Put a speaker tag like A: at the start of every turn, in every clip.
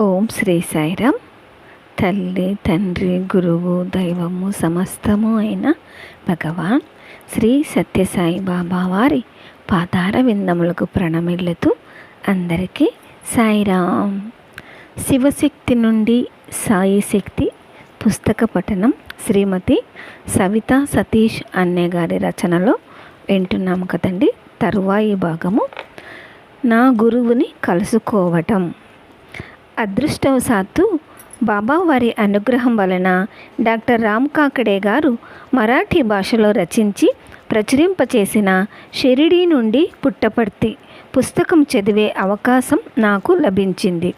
A: ఓం శ్రీ సాయిరామ్ తల్లి తండ్రి గురువు దైవము సమస్తము అయిన భగవాన్ శ్రీ సత్యసాయి బాబా వారి పాదార విందములకు ప్రణమిల్లుతూ అందరికీ సాయిరామ్ శివశక్తి నుండి సాయి శక్తి పుస్తక పఠనం శ్రీమతి సవిత సతీష్ అన్నే గారి రచనలో వింటున్నాము కదండి. తరువాయి భాగము నా గురువుని కలుసుకోవటం. అదృష్టవశాత్తు బాబావారి అనుగ్రహం వలన డాక్టర్ రామ్ కాకడే గారు మరాఠీ భాషలో రచించి ప్రచురింపచేసిన షిరిడీ నుండి పుట్టపర్తి పుస్తకం చదివే అవకాశం నాకు లభించింది.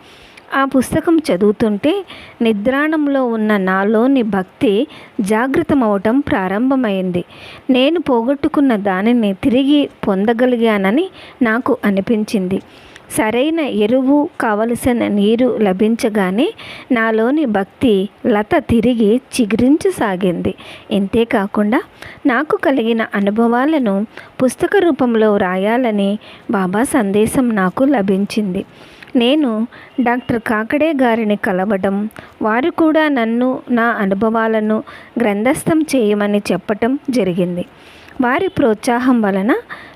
A: ఆ పుస్తకం చదువుతుంటే నిద్రాణంలో ఉన్న నాలోని భక్తి జాగృతమవటం ప్రారంభమైంది. నేను పోగొట్టుకున్న దానిని తిరిగి పొందగలిగానని నాకు అనిపించింది. సరైన ఎరువు కావలసిన నీరు లభించగానే నాలోని భక్తి లత తిరిగి చిగురించసాగింది. ఇంతేకాకుండా నాకు కలిగిన అనుభవాలను పుస్తక రూపంలో వ్రాయాలని బాబా సందేశం నాకు లభించింది. నేను డాక్టర్ కాకడే గారిని కలవడం వారు కూడా నన్ను నా అనుభవాలను గ్రంథస్థం చేయమని చెప్పటం జరిగింది. వారి ప్రోత్సాహం వలన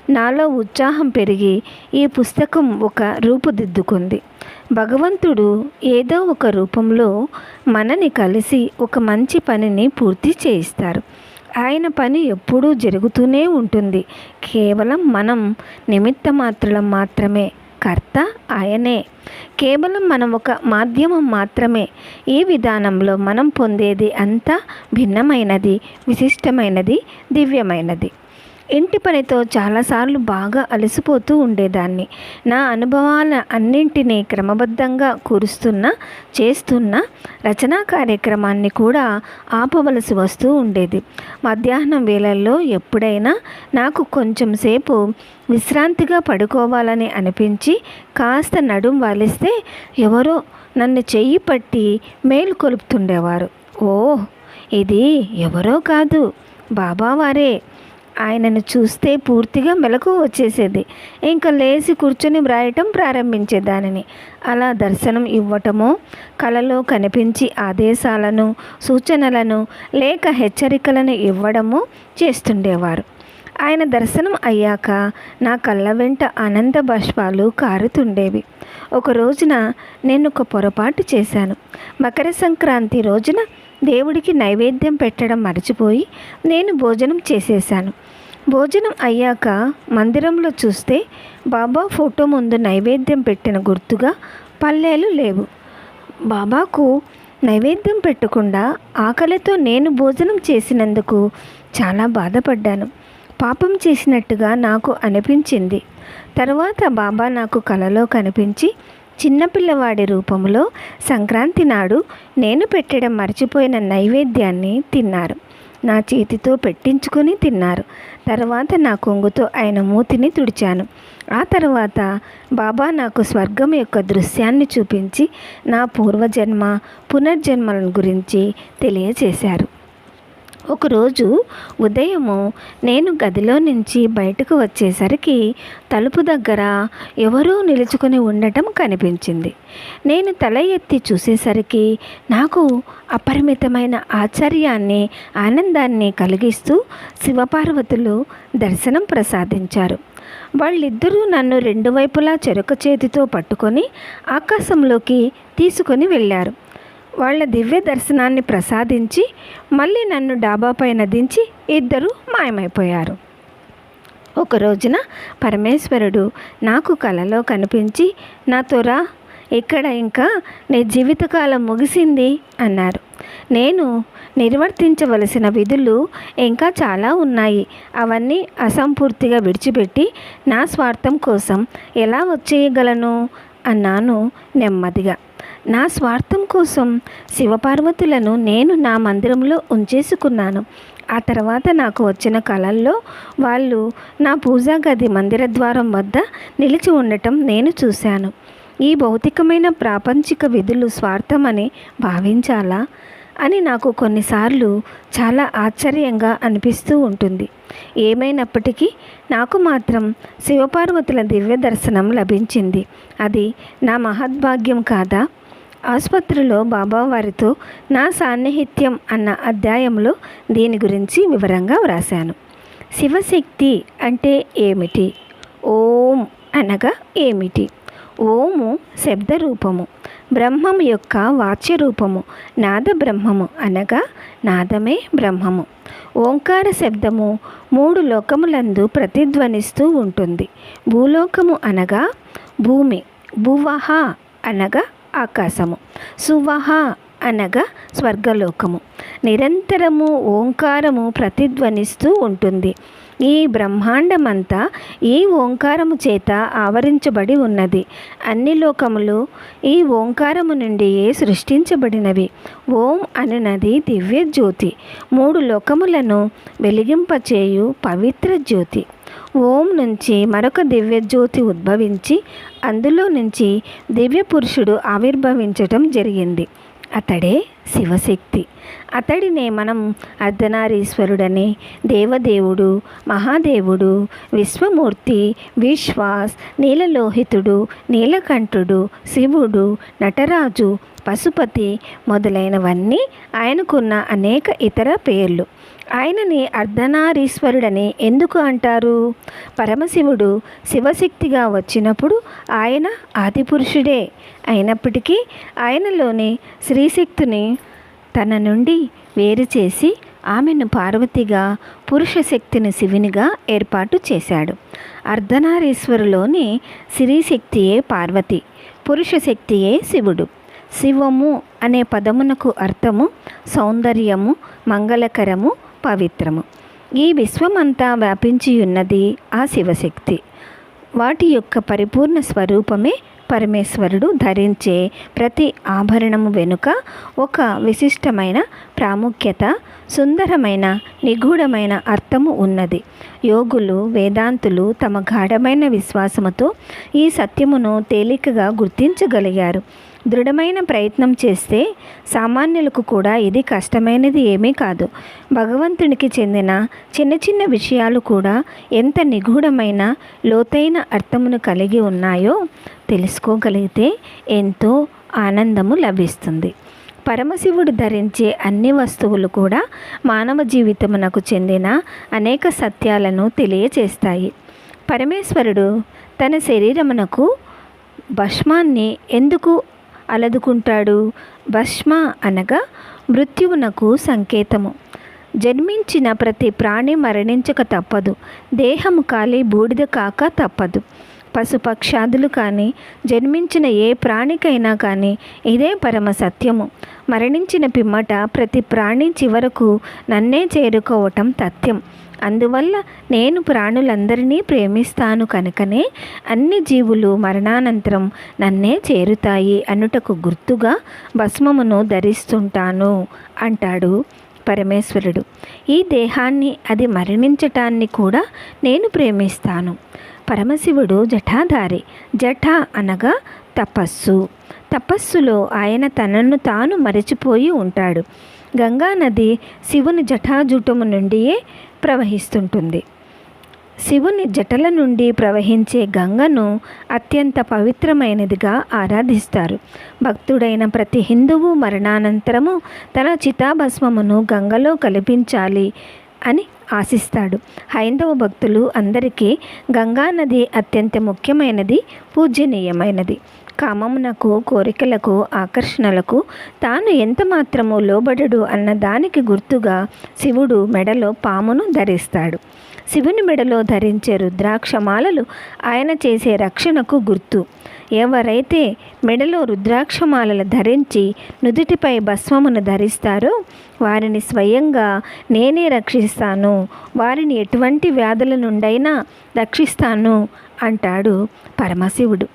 A: నాలో ఉత్సాహం పెరిగి ఈ పుస్తకం ఒక రూపుదిద్దుకుంది. భగవంతుడు ఏదో ఒక రూపంలో మనని కలిసి ఒక మంచి పనిని పూర్తి చేయిస్తారు. ఆయన పని ఎప్పుడూ జరుగుతూనే ఉంటుంది. కేవలం మనం నిమిత్త మాత్రులం మాత్రమే కర్త ఆయనే. కేవలం మనం ఒక మాధ్యమం మాత్రమే. ఈ విధానంలో మనం పొందేది అంతా భిన్నమైనది విశిష్టమైనది దివ్యమైనది. ఇంటి పనితో చాలాసార్లు బాగా అలసిపోతూ ఉండేదాన్ని. నా అనుభవాల అన్నింటినీ క్రమబద్ధంగా కురుస్తున్న చేస్తున్న రచనా కార్యక్రమాన్ని కూడా ఆపవలసి వస్తూ ఉండేది. మధ్యాహ్నం వేళల్లో ఎప్పుడైనా నాకు కొంచెం సేపు విశ్రాంతిగా పడుకోవాలని అనిపించి కాస్త నడుం వాలిస్తే ఎవరో నన్ను చెయ్యి పట్టి మేలు కొలుపుతుండేవారు. ఓ ఇది ఎవరో కాదు బాబావారే! ఆయనను చూస్తే పూర్తిగా మెలకు వచ్చేసేది. ఇంకా లేచి కూర్చొని వ్రాయటం ప్రారంభించేదానిని. అలా దర్శనం ఇవ్వటమో కలలో కనిపించి ఆదేశాలను సూచనలను లేక హెచ్చరికలను ఇవ్వడము చేస్తుండేవారు. ఆయన దర్శనం అయ్యాక నా కళ్ళ వెంట అనంత బాష్పాలు కారుతుండేవి. ఒక రోజున నేను ఒక పొరపాటు చేశాను. మకర సంక్రాంతి రోజున దేవుడికి నైవేద్యం పెట్టడం మర్చిపోయి నేను భోజనం చేసేసాను భోజనం అయ్యాక మందిరంలో చూస్తే బాబా ఫోటో ముందు నైవేద్యం పెట్టిన గుర్తుగా పల్లెలు లేవు. బాబాకు నైవేద్యం పెట్టకుండా ఆకలితో నేను భోజనం చేసినందుకు చాలా బాధపడ్డాను. పాపం చేసినట్టుగా నాకు అనిపించింది. తర్వాత బాబా నాకు కలలో కనిపించి చిన్నపిల్లవాడి రూపంలో సంక్రాంతి నాడు నేను పెట్టడం మర్చిపోయిన నైవేద్యాన్ని తిన్నారు. నా చేతితో పెట్టించుకొని తిన్నారు. తర్వాత నా కొంగుతో ఆయన మూతిని తుడిచాను. ఆ తర్వాత బాబా నాకు స్వర్గం యొక్క దృశ్యాన్ని చూపించి నా పూర్వజన్మ పునర్జన్మలను గురించి తెలియజేశారు. ఒకరోజు ఉదయము నేను గదిలో నుంచి బయటకు వచ్చేసరికి తలుపు దగ్గర ఎవరో నిలుచుకొని ఉండటం కనిపించింది. నేను తల ఎత్తి చూసేసరికి నాకు అపరిమితమైన ఆశ్చర్యాన్ని ఆనందాన్ని కలిగిస్తూ శివపార్వతులు దర్శనం ప్రసాదించారు. వాళ్ళిద్దరూ నన్ను రెండు వైపులా చెరుక చేతితో పట్టుకొని ఆకాశంలోకి తీసుకొని వెళ్ళారు. వాళ్ళ దివ్య దర్శనాన్ని ప్రసాదించి మళ్ళీ నన్ను డాబాపైన దించి ఇద్దరు మాయమైపోయారు. ఒక రోజున పరమేశ్వరుడు నాకు కలలో కనిపించి నాతో రా ఇక్కడ ఇంకా నీ జీవితకాలం ముగిసింది అన్నారు. నేను నిర్వర్తించవలసిన విధులు ఇంకా చాలా ఉన్నాయి. అవన్నీ అసంపూర్తిగా విడిచిపెట్టి నా స్వార్థం కోసం ఎలా వచ్చేయగలను? అన్నాను నెమ్మదిగా. నా స్వార్థం కోసం శివపార్వతులను నేను నా మందిరంలో ఉంచేసుకున్నాను. ఆ తర్వాత నాకు వచ్చిన కళల్లో వాళ్ళు నా పూజా గది మందిర ద్వారం వద్ద నిలిచి ఉండటం నేను చూశాను. ఈ భౌతికమైన ప్రాపంచిక విధులు స్వార్థమని భావించాలా? అని నాకు కొన్నిసార్లు చాలా ఆశ్చర్యంగా అనిపిస్తూ ఉంటుంది. ఏమైనప్పటికీ నాకు మాత్రం శివపార్వతుల దివ్య దర్శనం లభించింది. అది నా మహద్భాగ్యం కాదా? ఆసుపత్రిలో బాబావారితో నా సాన్నిహిత్యం అన్న అధ్యాయంలో దీని గురించి వివరంగా వ్రాశాను. శివశక్తి అంటే ఏమిటి? ఓం అనగా ఏమిటి? ఓము శబ్ద రూపము బ్రహ్మము యొక్క వాచ్య రూపము నాద బ్రహ్మము అనగా నాదమే బ్రహ్మము. ఓంకార శబ్దము మూడు లోకములందు ప్రతిధ్వనిస్తూ ఉంటుంది. భూలోకము అనగా భూమి భువహ అనగా ఆకాశము సువహ అనగా స్వర్గలోకము. నిరంతరము ఓంకారము ప్రతిధ్వనిస్తూ ఉంటుంది. ఈ బ్రహ్మాండమంతా ఈ ఓంకారము చేత ఆవరించబడి ఉన్నది. అన్ని లోకములు ఈ ఓంకారము నుండియే సృష్టించబడినవి? ఓం అనునది దివ్య జ్యోతి. మూడు లోకములను వెలిగింపచేయు పవిత్ర జ్యోతి. ఓం నుంచి మరొక దివ్య జ్యోతి ఉద్భవించి అందులో నుంచి దివ్య పురుషుడు ఆవిర్భవించటం జరిగింది. అతడే శివశక్తి. అతడినే మనం అర్ధనారీశ్వరుడని దేవదేవుడు మహాదేవుడు విశ్వమూర్తి విశ్వాస్ నీలలోహితుడు నీలకంఠుడు శివుడు నటరాజు పశుపతి మొదలైనవన్నీ ఆయనకున్న అనేక ఇతర పేర్లు. ఆయనని అర్ధనారీశ్వరుడని ఎందుకు అంటారు? పరమశివుడు శివశక్తిగా వచ్చినప్పుడు ఆయన ఆదిపురుషుడే. అయినప్పటికీ ఆయనలోని శ్రీశక్తిని తన నుండి వేరు చేసి ఆమెను పార్వతిగా పురుష శక్తిని శివునిగా ఏర్పాటు చేశాడు. అర్ధనారీశ్వరులోని శక్తియే పార్వతి పురుష శక్తియే శివుడు. శివము అనే పదమునకు అర్థము సౌందర్యము మంగళకరము పవిత్రము. ఈ విశ్వమంతా వ్యాపించి ఉన్నది ఆ శివశక్తి. వాటి యొక్క పరిపూర్ణ స్వరూపమే పరమేశ్వరుడు ధరించే ప్రతి ఆభరణము వెనుక ఒక విశిష్టమైన ప్రాముఖ్యత సుందరమైన నిగూఢమైన అర్థము ఉన్నది. యోగులు వేదాంతులు తమ గాఢమైన విశ్వాసముతో ఈ సత్యమును తేలికగా గుర్తించగలిగారు. దృఢమైన ప్రయత్నం చేస్తే సామాన్యులకు కూడా ఇది కష్టమైనది ఏమీ కాదు. భగవంతునికి చెందిన చిన్న చిన్న విషయాలు కూడా ఎంత నిగూఢమైన లోతైన అర్థమును కలిగి ఉన్నాయో తెలుసుకోగలిగితే ఎంతో ఆనందము లభిస్తుంది. పరమశివుడు ధరించే అన్ని వస్తువులు కూడా మానవ జీవితమునకు చెందిన అనేక సత్యాలను తెలియచేస్తాయి. పరమేశ్వరుడు తన శరీరమునకు భస్మాన్ని ఎందుకు అలదుకుంటాడు. భస్మ అనగా మృత్యువునకు సంకేతము. జన్మించిన ప్రతి ప్రాణి మరణించక తప్పదు. దేహము కాలి బూడిద కాక తప్పదు. పశుపక్షాదులు కానీ జన్మించిన ఏ ప్రాణికైనా కానీ ఇదే పరమ సత్యము. మరణించిన పిమ్మట ప్రతి ప్రాణి చివరకు నన్నే చేరుకోవటం తథ్యం. అందువల్ల నేను ప్రాణులందరినీ ప్రేమిస్తాను కనుకనే అన్ని జీవులు మరణానంతరం నన్నే చేరుతాయి అనుటకు గుర్తుగా భస్మమును ధరిస్తుంటాను అంటాడు పరమేశ్వరుడు. ఈ దేహాన్ని అది మరణించటాన్ని కూడా నేను ప్రేమిస్తాను. పరమశివుడు జఠాధారి జఠ అనగా తపస్సు. తపస్సులో ఆయన తనను తాను మరచిపోయి ఉంటాడు. గంగానది శివుని జటాజూటము నుండియే ప్రవహిస్తుంటుంది. శివుని జటల నుండి ప్రవహించే గంగను అత్యంత పవిత్రమైనదిగా ఆరాధిస్తారు. భక్తుడైన ప్రతి హిందువు మరణానంతరము తన చితాభస్మమును గంగలో కల్పించాలి అని ఆశిస్తాడు. హైందవ భక్తులు అందరికీ గంగానది అత్యంత ముఖ్యమైనది పూజనీయమైనది. కామమునకు కోరికలకు ఆకర్షణలకు తాను ఎంత మాత్రము లోబడడు అన్న దానికి గుర్తుగా శివుడు మెడలో పామును ధరిస్తాడు. శివుని మెడలో ధరించే రుద్రాక్షమాలలు ఆయన చేసే రక్షణకు గుర్తు. ఎవరైతే మెడలో రుద్రాక్షమాలలు ధరించి నుదుటిపై భస్మమును ధరిస్తారో వారిని స్వయంగా నేనే రక్షిస్తాను. వారిని ఎటువంటి వ్యాధుల నుండైనా రక్షిస్తాను అంటాడు పరమశివుడు.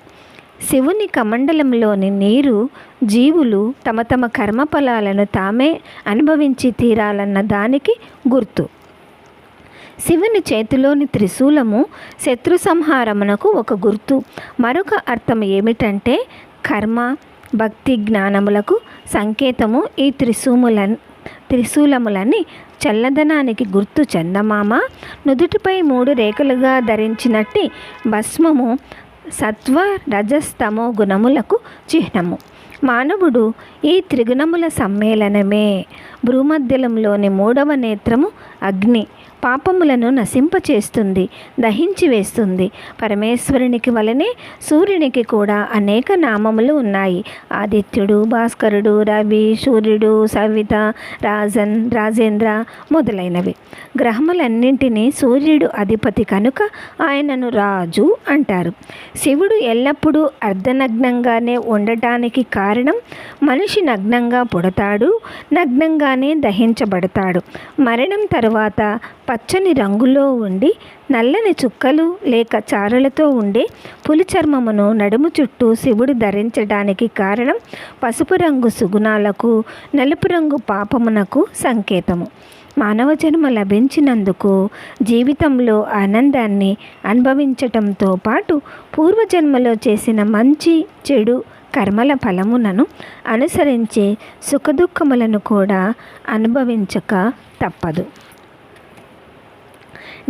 A: శివుని కమండలంలోని నీరు జీవులు తమ తమ కర్మఫలాలను తామే అనుభవించి తీరాలన్న దానికి గుర్తు. శివుని చేతిలోని త్రిశూలము శత్రు సంహారమునకు ఒక గుర్తు. మరొక అర్థం ఏమిటంటే కర్మ భక్తి జ్ఞానములకు సంకేతము ఈ త్రిశూముల త్రిశూలములని చల్లదనానికి గుర్తు చందమామ. నుదుటిపై మూడు రేఖలుగా ధరించినట్టి భస్మము సత్వ రజస్తమో గుణములకు చిహ్నము. మానవుడు ఈ త్రిగుణముల సమ్మేళనమే. భూమధ్యలంలోని మూడవ నేత్రము అగ్ని. పాపములను నశింపచేస్తుంది దహించి వేస్తుంది. పరమేశ్వరునికి వలనే సూర్యునికి కూడా అనేక నామములు ఉన్నాయి. ఆదిత్యుడు భాస్కరుడు రవి సూర్యుడు సవిత రాజన్ రాజేంద్ర మొదలైనవి. గ్రహములన్నింటినీ సూర్యుడు అధిపతి కనుక ఆయనను రాజు అంటారు. శివుడు ఎల్లప్పుడూ అర్ధనగ్నంగానే ఉండటానికి కారణం మనిషి నగ్నంగా పుడతాడు నగ్నంగానే దహించబడతాడు. మరణం తరువాత పచ్చని రంగులో ఉండి నల్లని చుక్కలు లేక చారలతో ఉండే పులి చర్మమును నడుము చుట్టూ శివుడు ధరించడానికి కారణం పసుపు రంగు సుగుణాలకు నలుపు రంగు పాపమునకు సంకేతము. మానవ జన్మ లభించినందుకు జీవితంలో ఆనందాన్ని అనుభవించటంతో పాటు పూర్వజన్మలో చేసిన మంచి చెడు కర్మల ఫలములను అనుసరించే సుఖదుఖములను కూడా అనుభవించక తప్పదు.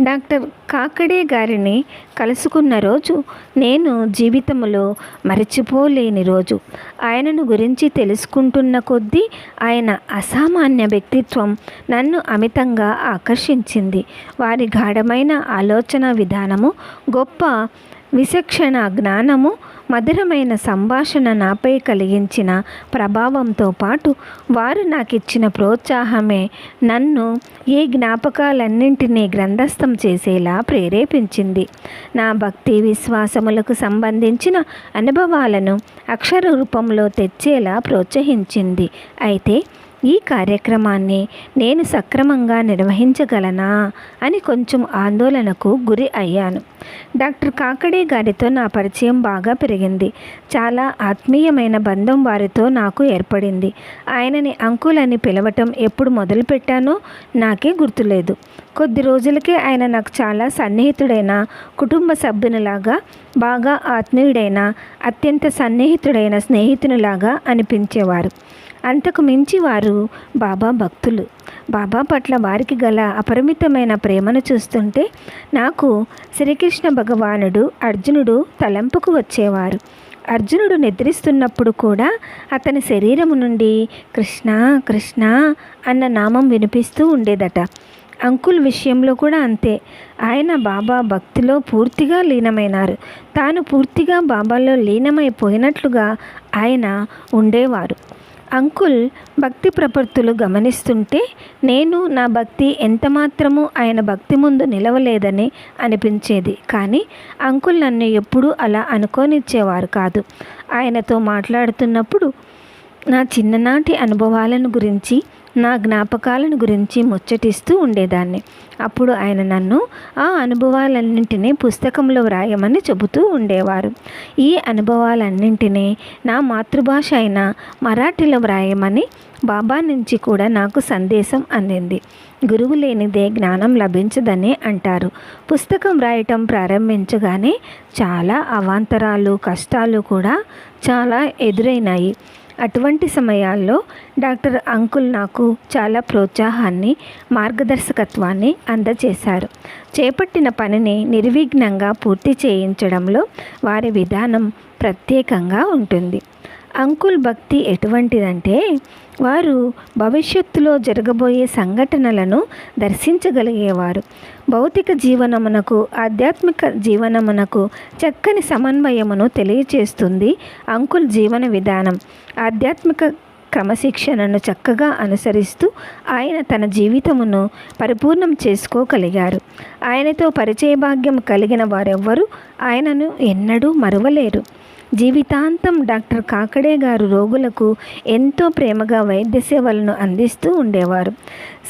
A: డాక్టర్ కాకడే గారిని కలుసుకున్న రోజు నేను జీవితంలో మరచిపోలేని రోజు. ఆయనను గురించి తెలుసుకుంటున్న కొద్దీ ఆయన అసామాన్య వ్యక్తిత్వం నన్ను అమితంగా ఆకర్షించింది. వారి గాఢమైన ఆలోచన విధానము గొప్ప విచక్షణ జ్ఞానము మధురమైన సంభాషణ నాపై కలిగించిన ప్రభావంతో పాటు వారు నాకు ఇచ్చిన ప్రోత్సాహమే నన్ను ఈ జ్ఞాపకాలన్నింటినీ గ్రంథస్థం చేసేలా ప్రేరేపించింది. నా భక్తి విశ్వాసములకు సంబంధించిన అనుభవాలను అక్షర రూపంలో తెచ్చేలా ప్రోత్సహించింది. అయితే ఈ కార్యక్రమాన్ని నేను సక్రమంగా నిర్వహించగలనా అని కొంచెం ఆందోళనకు గురి అయ్యాను. డాక్టర్ కాకడే గారితో నా పరిచయం బాగా పెరిగింది. చాలా ఆత్మీయమైన బంధం వారితో నాకు ఏర్పడింది. ఆయనని అంకుల్ అని పిలవటం ఎప్పుడు మొదలుపెట్టానో నాకే గుర్తులేదు. కొద్ది రోజులకే ఆయన నాకు చాలా సన్నిహితుడైన కుటుంబ సభ్యునిలాగా బాగా ఆత్మీయుడైన అత్యంత సన్నిహితుడైన స్నేహితునిలాగా అనిపించేవారు. అంతకు మించి వారు బాబా భక్తులు. బాబా పట్ల వారికి గల అపరిమితమైన ప్రేమను చూస్తుంటే నాకు శ్రీకృష్ణ భగవానుడు అర్జునుడు తలంపుకు వచ్చేవారు. అర్జునుడు నిద్రిస్తున్నప్పుడు కూడా అతని శరీరము నుండి కృష్ణ కృష్ణ అన్న నామం వినిపిస్తూ ఉండేదట. అంకుల్ విషయంలో కూడా అంతే. ఆయన బాబా భక్తిలో పూర్తిగా లీనమైనారు. తాను పూర్తిగా బాబాలో లీనమైపోయినట్లుగా ఆయన ఉండేవారు. అంకుల్ భక్తి ప్రపత్తులు గమనిస్తుంటే నేను నా భక్తి ఎంత మాత్రము ఆయన భక్తి ముందు నిలవలేదని అనిపించేది. కానీ అంకుల్ నన్ను ఎప్పుడూ అలా అనుకోనిచ్చేవారు కాదు. ఆయనతో మాట్లాడుతున్నప్పుడు నా చిన్ననాటి అనుభవాలను గురించి నా జ్ఞాపకాలను గురించి ముచ్చటిస్తూ ఉండేదాన్ని. అప్పుడు ఆయన నన్ను ఆ అనుభవాలన్నింటినీ పుస్తకంలో వ్రాయమని చెబుతూ ఉండేవారు. ఈ అనుభవాలన్నింటినీ నా మాతృభాష అయిన మరాఠీలో వ్రాయమని బాబా నుంచి కూడా నాకు సందేశం అందింది. గురువు లేనిదే జ్ఞానం లభించదని అంటారు. పుస్తకం వ్రాయటం ప్రారంభించగానే చాలా అవాంతరాలు కష్టాలు కూడా చాలా ఎదురైనాయి. అటువంటి సమయాల్లో డాక్టర్ అంకుల్ నాకు చాలా ప్రోత్సాహాన్ని మార్గదర్శకత్వాన్ని అందజేశారు. చేపట్టిన పనిని నిర్విఘ్నంగా పూర్తి చేయించడంలో వారి విధానం ప్రత్యేకంగా ఉంటుంది. అంకుల్ భక్తి ఎటువంటిదంటే వారు భవిష్యత్తులో జరగబోయే సంఘటనలను దర్శించగలిగేవారు. భౌతిక జీవనమునకు ఆధ్యాత్మిక జీవనమునకు చక్కని సమన్వయమును తెలియచేస్తుంది అంకుల్ జీవన విధానం. ఆధ్యాత్మిక క్రమశిక్షణను చక్కగా అనుసరిస్తూ ఆయన తన జీవితమును పరిపూర్ణం చేసుకోగలిగారు. ఆయనతో పరిచయ భాగ్యం కలిగిన వారెవ్వరూ ఆయనను ఎన్నడూ మరువలేరు. జీవితాంతం డాక్టర్ కాకడే గారు రోగులకు ఎంతో ప్రేమగా వైద్య సేవలను అందిస్తూ ఉండేవారు.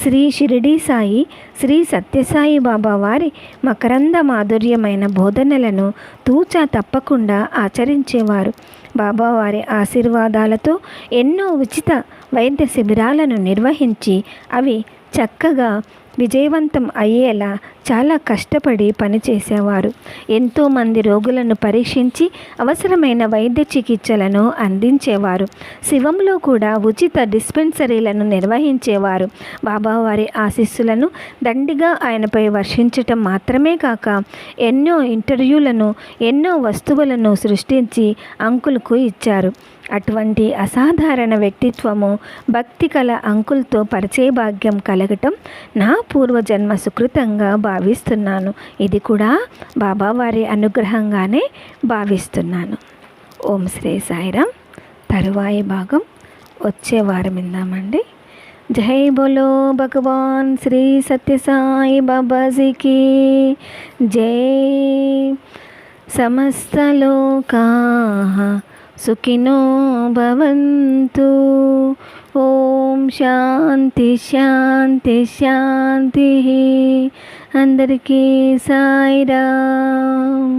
A: శ్రీ షిరిడి సాయి శ్రీ సత్యసాయి బాబా వారి మకరంద మాధుర్యమైన బోధనలను తూచా తప్పకుండా ఆచరించేవారు. బాబావారి ఆశీర్వాదాలతో ఎన్నో ఉచిత వైద్య శిబిరాలను నిర్వహించి అవి చక్కగా విజయవంతం అయ్యేలా చాలా కష్టపడి పనిచేసేవారు. ఎంతోమంది రోగులను పరీక్షించి అవసరమైన వైద్య చికిత్సలను అందించేవారు. శివంలో కూడా ఉచిత డిస్పెన్సరీలను నిర్వహించేవారు. బాబావారి ఆశీస్సులను దండిగా ఆయనపై వర్షించటం మాత్రమే కాక ఎన్నో ఇంటర్వ్యూలను ఎన్నో వస్తువులను సృష్టించి అంకులకు ఇచ్చారు. అటువంటి అసాధారణ వ్యక్తిత్వము భక్తి కల అంకుల్తో పరిచయ భాగ్యం కలగటం నా పూర్వజన్మ సుకృతంగా భావిస్తున్నాను. ఇది కూడా బాబావారి అనుగ్రహంగానే భావిస్తున్నాను. ఓం శ్రీ సాయిరామ్ తరువాయి భాగం వచ్చే వారం ఇందామండి జై బోలో భగవాన్ శ్రీ సత్యసాయి బాబాజీకి. జై సమస్తలోకా సుఖినో భవంతు ఓం శాంతి శాంతి శాంతి అందరికీ సాయిరామ్